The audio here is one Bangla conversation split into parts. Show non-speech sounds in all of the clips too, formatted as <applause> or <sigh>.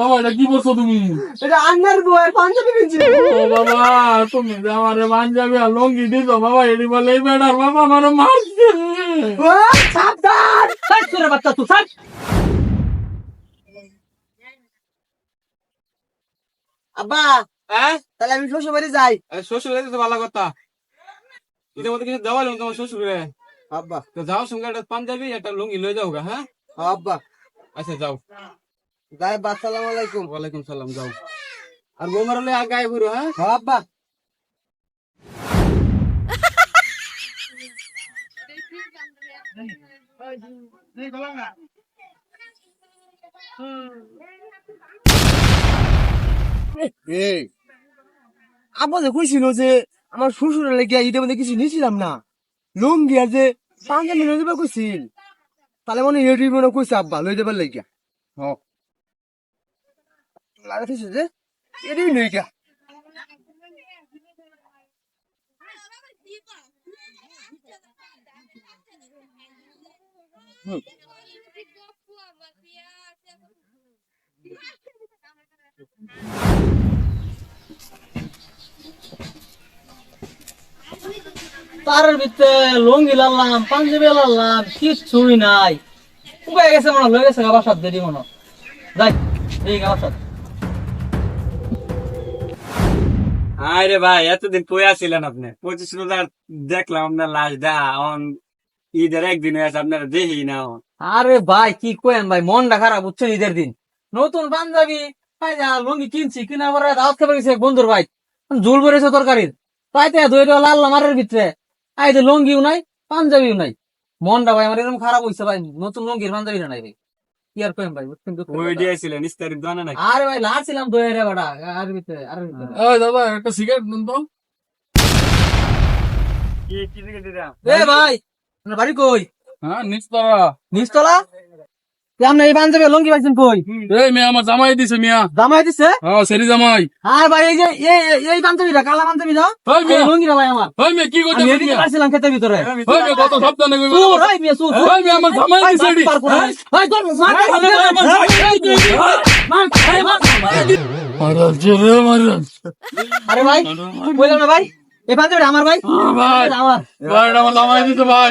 বাবা এটা কি বলছো তুমি? এটা আন্নার বউয়ের পাঞ্জাবি কিনছি ও বাবা তুমি যে আমার পাঞ্জাবি আর লঙ্গি দিছো বাবা এটি বলে এই বেটার বাবা আমার মারছে। ও, সাবধান। সাইড করে বাচ্চা তুই সাইড আব্বা হ্যাঁ? তাহলে আমি শ্বশুর বাড়ি যাই শ্বশুর তো ভালো কথা। এটার মধ্যে কিছু দেওয়া তোমার শ্বশুরে? আব্বা। তো যাও সঙ্গে একটা পাঞ্জাবি একটা লুঙ্গি লয়ে যাও গা হ্যাঁ? আব্বা। আচ্ছা যাও। যাই বা সালাম আলাইকুম। ওয়ালাইকুম সালাম যাও। আর বোমার হলে আগায় ঘুরো হ্যাঁ? আব্বা। আব্বা যে কইছিল যে আমার শ্বশুরের লেগে ঈদের মধ্যে কিছু নিয়েছিলাম না লুঙ্গি আর যে পাঞ্জাবি লই দেবে কইছিল। তাহলে মনে এডি মনে কইছে আব্বা লই দেবার লাগিয়া হ লাগাতেছে যে ভিতরে লঙ্গি লাললাম পাঞ্জাবি লাললাম কিচ্ছুই নাই। উপায় গেছে মনে হয়, গেছে সাথে দেরি মনে। যাই এই গাবার আরে ভাই, এতদিন কই আছিলেন আপনি? পঁচিশ রোজার দেখলাম আপনার লাশ দা অন ঈদের একদিন হয়েছে, আপনারা দেখি না আরে ভাই, কি কয়েন ভাই, মনটা খারাপ, বুঝছেন ঈদের দিন? নতুন পাঞ্জাবি, ভাই, যা লঙ্গি কিনছি, কিনা পরে দাওয়াত খাবার গেছে বন্ধুর ভাই। ঝুল পড়েছে তরকারির। তাইতে দুই লাল মারের ভিতরে। আই যে লঙ্গিও নাই, পাঞ্জাবিও নাই। মনটা ভাই, আমার এরকম খারাপ হইছে ভাই, নতুন লঙ্গির পাঞ্জাবি নাই ভাই। কি আর কয়েন ভাই বুঝছেন দুঃখের ওই। দিয়েছিলেন ইস্তারি দানা নাকি? আরে ভাই লাড়ছিলাম দইয়ের বেটা আর ভিতরে আর ভিতরে। ওই দাদা একটা সিগারেট দিন তো। কি কি সিগারেট দিলাম? এ ভাই আপনার বাড়ি কই? হ্যাঁ নিচতলা। নিচতলা? এই পাঞ্জাবি লঙ্গি পাইছেন কই এই মেয়ে আমার জামাই দিছে মিয়া জামাই দিছে হ্যাঁ সেরি জামাই আর ভাই এই যে কালা পাঞ্জাবিটা ওই মেয়ে লঙ্গিটা ভাই আমার ওই মেয়ে কি করতে আমি এদিকে পাইছিলাম খেতের ভিতরে ওই মেয়ে কত সাবধানে কইবে সুর মেয়ে সুর ওই মেয়ে আমার জামাই দিছে এডি। ভাই তোর আরে ভাই বললাম না ভাই এই আমার ভাই ভাই আমার ভাই এটা আমার জামাই দিছে ভাই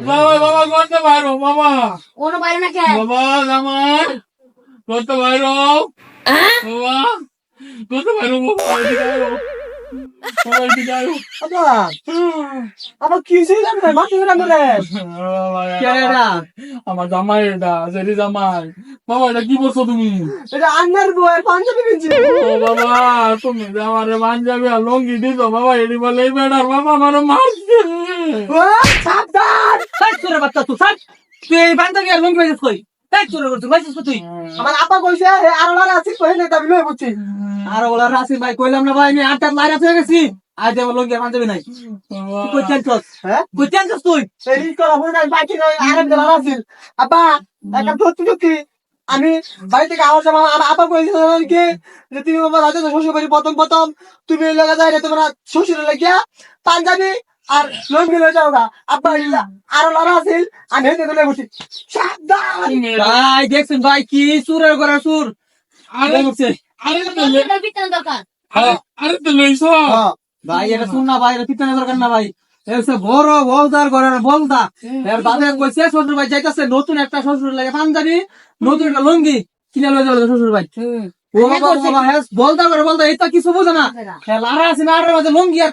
জামাই বাবা করতে পারো বাবা। কোনো বাইরে না কে বাবা জামাই করতে পারো। বাবা করতে পারো বাবা। বাবা বাবা? আমার জামাই এটা সেরি জামাই। বাবা এটা কি বলছো তুমি? এটা আন্নার বউয়ের পাঞ্জাবি কিনছি ও বাবা তুমি আমার পাঞ্জাবি আর লঙ্গি দিছো বাবা এটি বলে এই বেটার বাবা আমার মারছে। ও, সাবধান! করে বাচ্চা তুই তুই এই আর কই? করছিস আমার আপা কইছে আর লারা আছে কই না দাবি লই বুঝছি আর ভাই কইলাম না ভাই আমি আটটা হয়ে গেছি। আজ আমার নাই। তুই কই হ্যাঁ? কই তুই? এই করা হই না বাকি নয় আপা একটা আমি বাড়ি থেকে আওয়াজ আমার আপা কইছে কি যে তুমি আমার শ্বশুর বাড়ি প্রথম প্রথম তুমি এই লাগা যায় তোমরা শ্বশুর লাগিয়া পাঞ্জাবি আর লঙ্গি লই যাও গা আপা ইলা আর লারা আছিল আমি হেতে লই বুঝছি সাবধান! ভাই দেখছেন ভাই কি সুরের করে সুর? আরে আরে তো লে- দরকার আরে- আরে তো লইছো? হ্যাঁ। ভাই এটা শুন না ভাই এটা পিছনে দরকার না ভাই। এসে বড় বলদার ঘরের বলদা। এর দাদা কইছে শ্বশুর ভাই যাইতাছে নতুন একটা শ্বশুর লাগে পাঞ্জাবি নতুন একটা লুঙ্গি কিনে লয়ে যাবে শ্বশুর ভাই ও বাবা ও বাবা হ্যাঁ বলদা করে বলদা এটা কিছু বোঝে না। খেলা আর আছে না আর মাঝে লুঙ্গি আর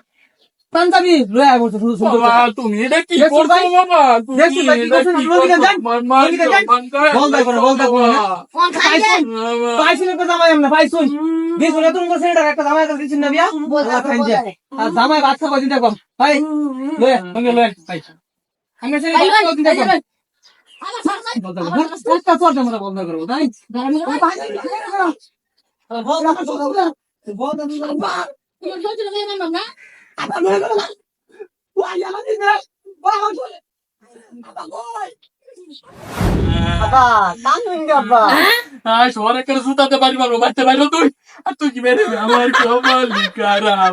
পাঞ্জাবি লয়ে আয় বলছে শুধু শুধু বাবা তুমি এটা কি করছ? বাবা তুমি দেখছ ভাই, কি করছ? লঙ্গিটা করছ? দেন। মান- মান- লঙ্গিটা করে- হ্যাঁ। ফোন খাই দে বাবা। পাইছি না জামাই আমরা পাইছুন এত সুন্দর ছেলেটা একটা জামাই কাছে দিছেন না বিয়া। আর জামাই খাব দেখো ভাই লয়ে সঙ্গে লয়ে ভাই ভাত ভাই খাব দেখো আমার একটা আমরা বন্ধ করব তাই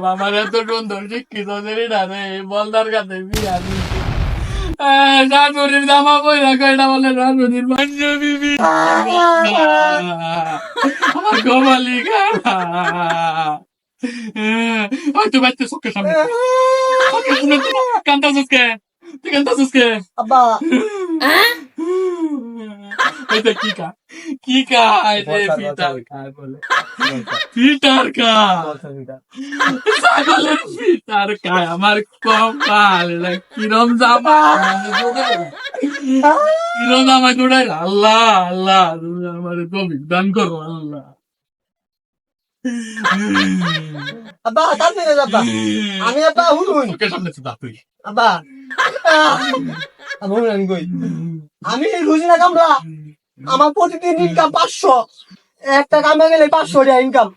আমার এত সুন্দর শিক্ষিত বলদার কাছে বিয়া শাশুড়ির জামা পয়লা কয়টা বলে? শাশুড়ির বিয়া। আমার কপালি খারাপ। চোখের সামনে তুই কান্দাছিস কে তুই কান্দাছিস কে আব্বা এটা কি কা কি কা রে পিটার কা বলে পিটার কা ছাগলের পিটার কা আমার কপাল কিরম জামা কিরম জামা জোড়াই আল্লাহ আল্লাহ তুমি আমার কবি দান করো আল্লাহ আব্বা কানুন আব্বা আমি আব্বা হুনুন চোখের সামনে তো তুই। আব্বা। আমি কই? আমি রুজিনা কামরা। আমার প্রতিদিন ইনকাম পাঁচশো। একটা কামে গেলে পাঁচশো টাকা ইনকাম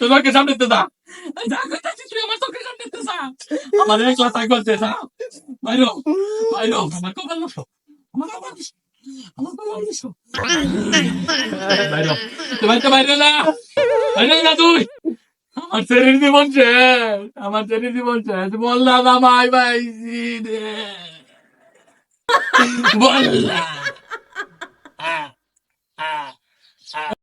তোকে সামনে তো দা আমার চোখের সামনে তো যা আমার একলা তাই করতে যা। বাইরো বাইরো আমার কপাল নষ্ট। <laughs> তুই আমার শরীর জীবন শেষ আমার শরীর জীবন শেষ বললাম আমায় ভাই বললাম